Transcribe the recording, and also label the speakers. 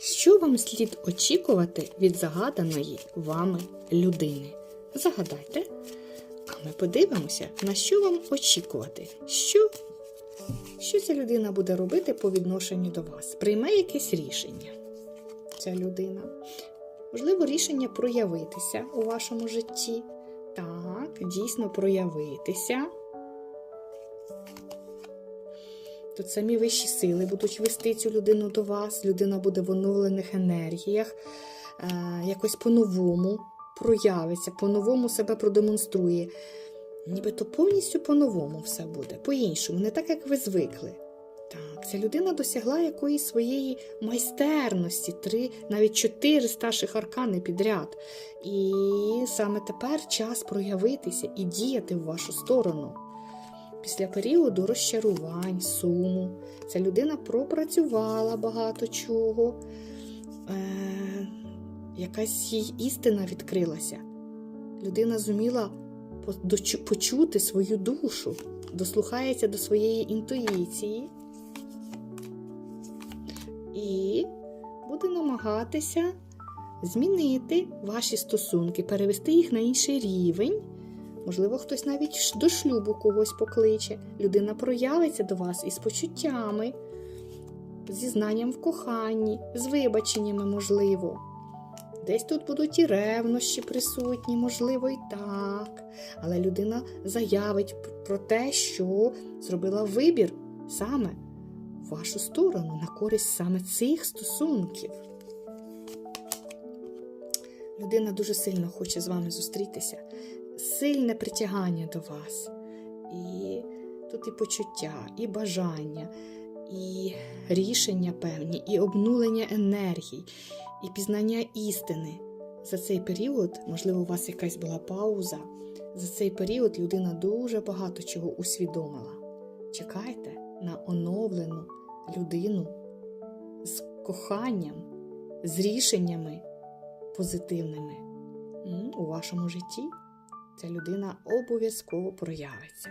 Speaker 1: Що вам слід очікувати від загаданої вами людини? Загадайте, а ми подивимося, на що вам очікувати. Що, що ця людина буде робити по відношенню до вас? Прийме якесь рішення. Ця людина. Можливо, рішення проявитися у вашому житті. Так, дійсно проявитися. Тут самі вищі сили будуть вести цю людину до вас. Людина буде в оновлених енергіях, е, якось по-новому проявиться, по-новому себе продемонструє. Нібито повністю по-новому все буде, по-іншому, не так, як ви звикли. Так, ця людина досягла якоїсь своєї майстерності, три, навіть чотири старших аркани підряд. І саме тепер час проявитися і діяти в вашу сторону. Після періоду розчарувань, суму, ця людина пропрацювала багато чого, е, якась їй істина відкрилася. Людина зуміла почути свою душу, дослухається до своєї інтуїції і буде намагатися змінити ваші стосунки, перевести їх на інший рівень. Можливо, хтось навіть до шлюбу когось покличе. Людина проявиться до вас із почуттями, зі знанням в коханні, з вибаченнями, можливо. Десь тут будуть і ревнощі присутні, можливо, і так. Але людина заявить про те, що зробила вибір саме в вашу сторону, на користь саме цих стосунків. Людина дуже сильно хоче з вами зустрітися, сильне притягання до вас. І тут і почуття, і бажання, і рішення певні, і обнулення енергій, і пізнання істини. За цей період, можливо, у вас якась була пауза. За цей період людина дуже багато чого усвідомила. Чекайте на оновлену людину з коханням, з рішеннями позитивними у вашому житті. Ця людина обов'язково проявиться.